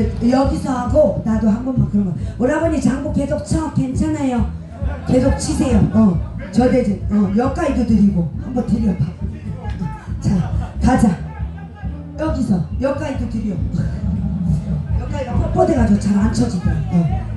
여기서 하고 나도 한 번만 그런 거. 오라버니 장구 계속 쳐 괜찮아요. 계속 치세요. 어 저대지 어 여기까지도 드리고 한번 드려봐. 자 가자. 여기서 여기까지도 드려. 여기까지가 뻣뻣해가지고 잘 안 쳐지더라. 어.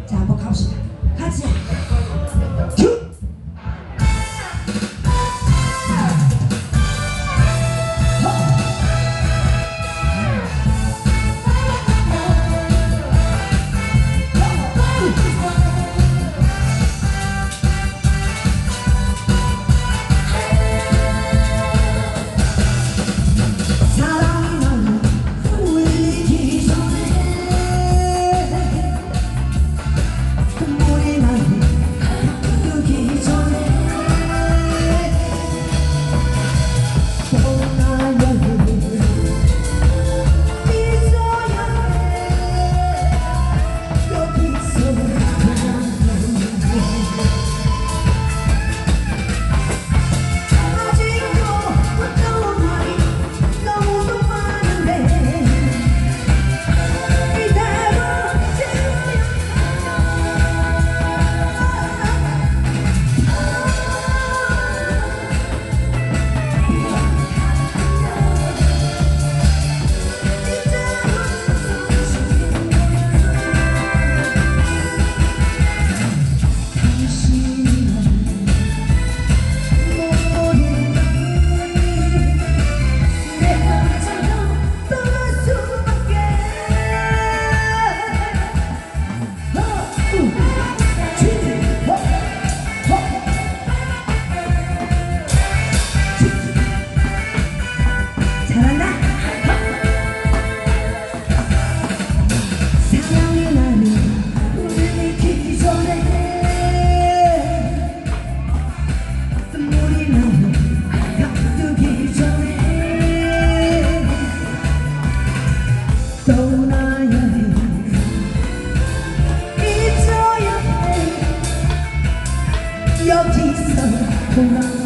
돌아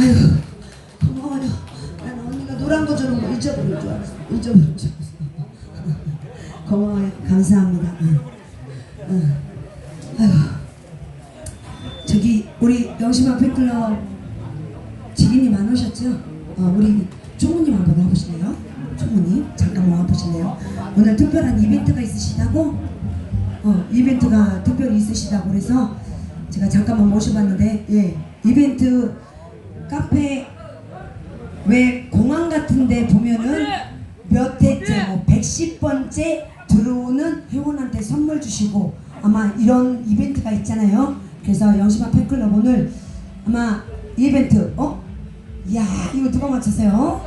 아유 고마워요 난 언니가 노란 거 주는 거 잊어버릴 줄 알았어 잊어버릴 줄 알았어 고마워요 감사합니다 응. 응. 아유 저기 우리 영심한 팬클럽 지기님 안 오셨죠? 어, 우리 총무님 한번 와보실래요? 총무님 잠깐만 와보실래요? 오늘 특별한 이벤트가 있으시다고? 어 이벤트가 특별히 있으시다고 그래서 제가 잠깐만 모셔봤는데 예 이벤트 카페 왜 공항 같은데 보면은 몇 회째 뭐 110번째 들어오는 회원한테 선물 주시고 아마 이런 이벤트가 있잖아요. 그래서 영심아 팬클럽 오늘 아마 이벤트 어? 야 이거 누가 맞췄어요?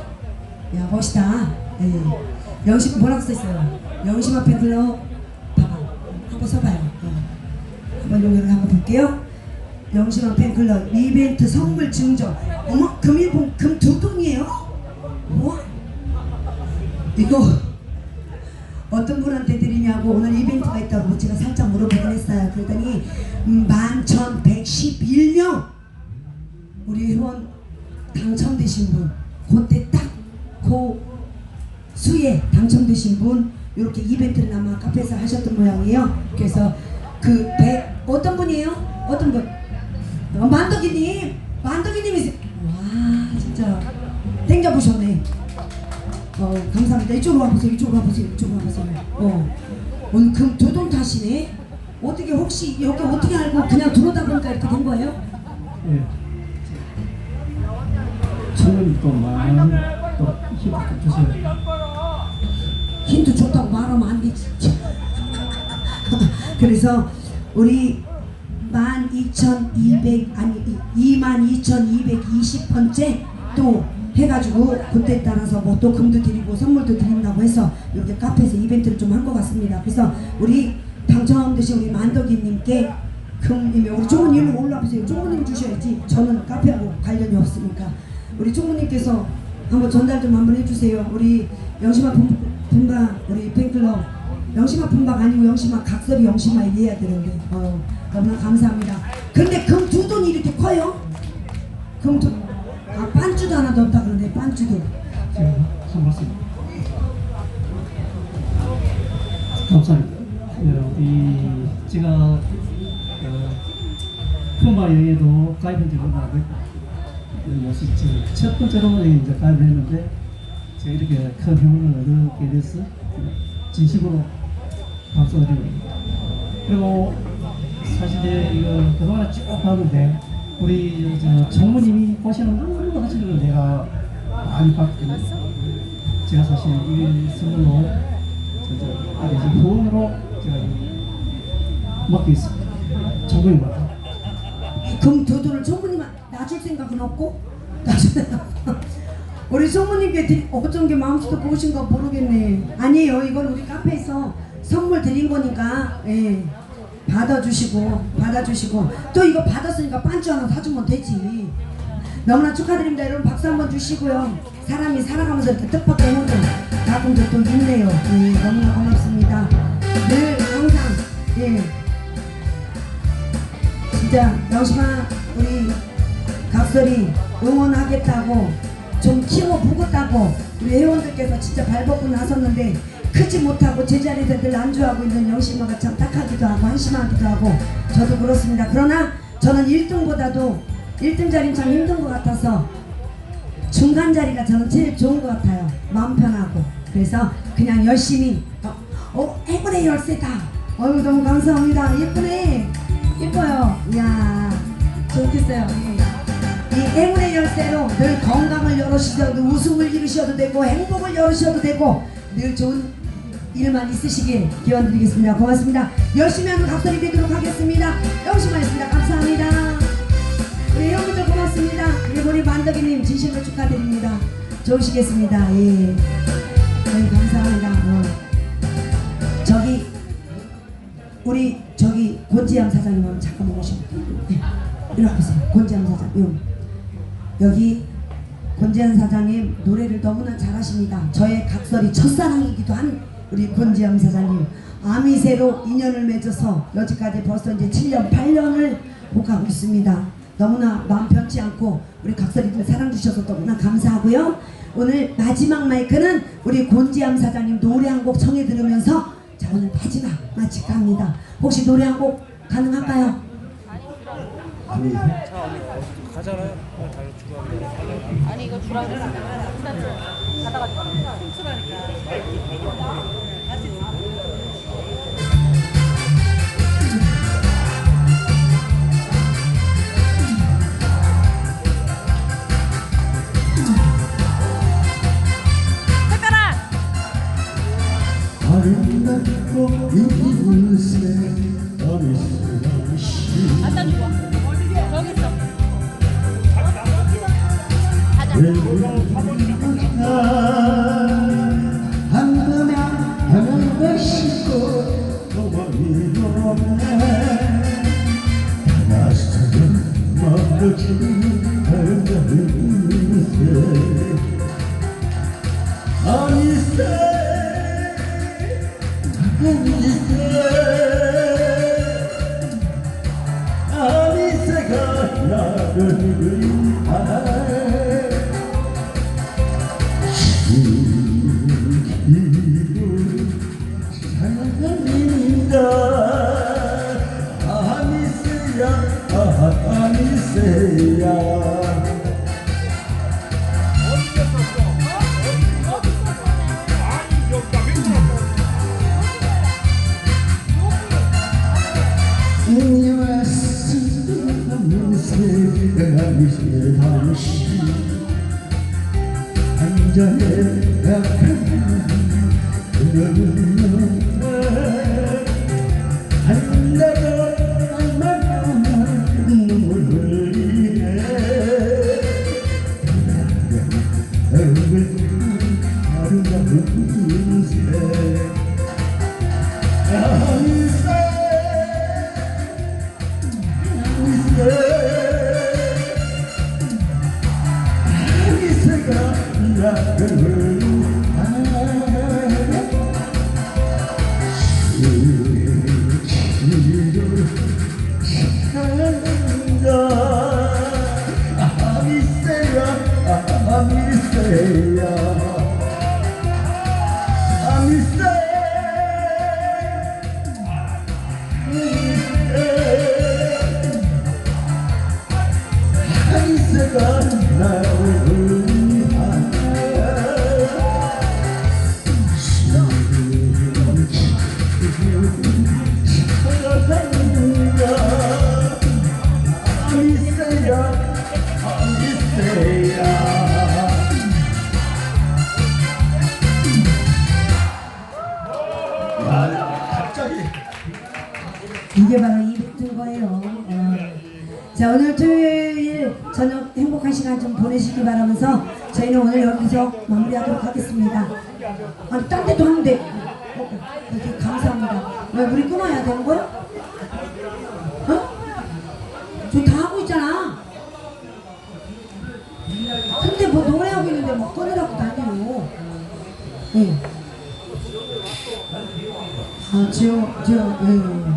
야 멋있다. 예. 영심 뭐라고 써있어요? 영심아 팬클럽 봐봐 한번 써봐요. 어. 한번 여기를 한번 볼게요. 영심아 팬클럽 이벤트 선물 증정. 어머 금일봉 금 두 통이에요? 뭐? 이거 어떤 분한테 드리냐고 오늘 이벤트가 있다고 제가 살짝 물어보긴 했어요. 그랬더니 음, 11,111명 우리 회원 당첨되신 분 그때 딱그 수에 당첨되신 분 이렇게 이벤트를 아마 카페에서 하셨던 모양이에요. 그래서 그배 어떤 분이에요? 어떤 분? 어, 만덕이님, 만덕이님이 와 진짜 땡겨 보셨네. 어, 감사합니다. 이쪽으로 와보세요. 이쪽으로 와보세요. 이쪽으로 와보세요. 어, 오늘 금두돈 타시네. 어떻게 혹시 여기 어떻게 알고 그냥 들어오다 보니까 이렇게 된 거예요? 예. 저는 또 많이 또 힘을 주세요. 힌트 줬다고 말하면 안 되지. 그래서 우리 12,200 아니 22,220번째 또 해가지고 그때 따라서 뭐 또 금도 드리고 선물도 드린다고 해서 이렇게 카페에서 이벤트를 좀 한 것 같습니다. 그래서 우리 당첨되신 우리 만덕이님께 금님이 우리 총무님 올라오세요. 총무님 주셔야지. 저는 카페하고 관련이 없으니까 우리 총무님께서 한번 전달 좀 한번 해주세요. 우리 영심아 분- 분방 우리 팬클럽 영심아 분방 아니고 영심아 각설이 영심아 이해해야 되는데 어, 너무나 감사합니다. 근데 금 두 돈이 이렇게 커요? 금 두, 아 반주도 하나 더 없다 그러네 반주도. 제가 한 말씀. 감사합니다. 예, 이 제가 어, 쿠마 여행에도 가입한 적이 없는데 모습 첫 번째로 이제 가입을 했는데 제가 이렇게 큰 힘을 얻게 돼서 진심으로 감사드립니다. 그리고 사실 이거 그동안 쭉 봤는데 우리 저 정무님이 보시는 너무 하시는 걸 내가 많이 봤거든요. 제가 사실 저저 아니 지금 후원으로 제가 맡고 있습니다. 정부입니다. 금두 돈을 총무님 놔줄 생각은 없고 놔줄 우리 드리, 어쩐 게 마음속도 보신 거 모르겠네 아니에요 이건 우리 카페에서 선물 드린 거니까 예 받아주시고 받아주시고. 또 이거 받았으니까 반주 하나 사주면 되지. 너무나 축하드립니다. 여러분 박수 한번 주시고요. 사람이 살아가면서 이렇게 뜻밖의 행운을 가끔 또 있네요. 예 너무나 고맙습니다. 늘 항상 예. 진짜 영심아 우리 각설이 응원하겠다고 좀 키워 보겠다고 우리 회원들께서 진짜 발벗고 나섰는데 크지 못하고 제자리에서 늘 안주하고 있는 영심아가 참 딱하기도 하고 한심하기도 하고 저도 그렇습니다 그러나 저는 1등보다도 1등 자리는 참 힘든 것 같아서 중간 자리가 저는 제일 좋은 것 같아요. 마음 편하고. 그래서 그냥 열심히. 어, 어 행운의 열쇠다. 어유 너무 감사합니다. 예쁘네. 예뻐요. 이야, 좋겠어요. 예. 이 행운의 열쇠로 늘 건강을 열으셔도 웃음을 이루셔도 되고 행복을 열으셔도 되고 늘 좋은 일만 있으시길 기원드리겠습니다. 고맙습니다. 열심히 하는 각설이 되도록 하겠습니다. 열심히 하겠습니다. 감사합니다. 우리 형님들 고맙습니다. 그리고 우리 만덕이님 진심으로 축하드립니다. 좋으시겠습니다. 예. 네, 감사합니다. 어. 저기 우리 저기 곤지암 사장님 한번 잠깐만 오셔볼게요. 네. 이리 와보세요. 곤지암 사장. 요. 여기 곤지암 사장님 노래를 너무나 잘하십니다. 저의 각설이 첫사랑이기도 한 우리 곤지암 사장님. 아미새로 인연을 맺어서 여지까지 벌써 이제 7년, 8년을 오가고 있습니다. 너무나 마음 편치 않고 우리 각설이들 사랑 주셔서 너무나 감사하고요. 오늘 마지막 마이크는 우리 곤지암 사장님 노래 한 곡 청해 들으면서 자 오늘 마지막 마치 갑니다. 혹시 노래 한 곡 가능할까요? 가잖아요. 아니 이거 주라 그랬어. 가다가 특별한 한 시간 좀 보내시기 바라면서 저희는 오늘 여기서 마무리하도록 하겠습니다. 아니 딴 데도 하는데 어, 이렇게 감사합니다. 왜 우리 끊어야 되는 거야? 어? 저 다 하고 있잖아. 근데 뭐 노래하고 있는데 뭐 끊으라고 다니요. 예. 아, 지금, 지금, 예.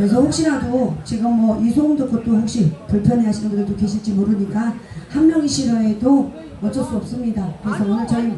그래서 혹시라도 지금 뭐 이 소음 듣고 또 혹시 불편해 하시는 분들도 계실지 모르니까 한 명이 싫어해도 어쩔 수 없습니다. 그래서 오늘 저희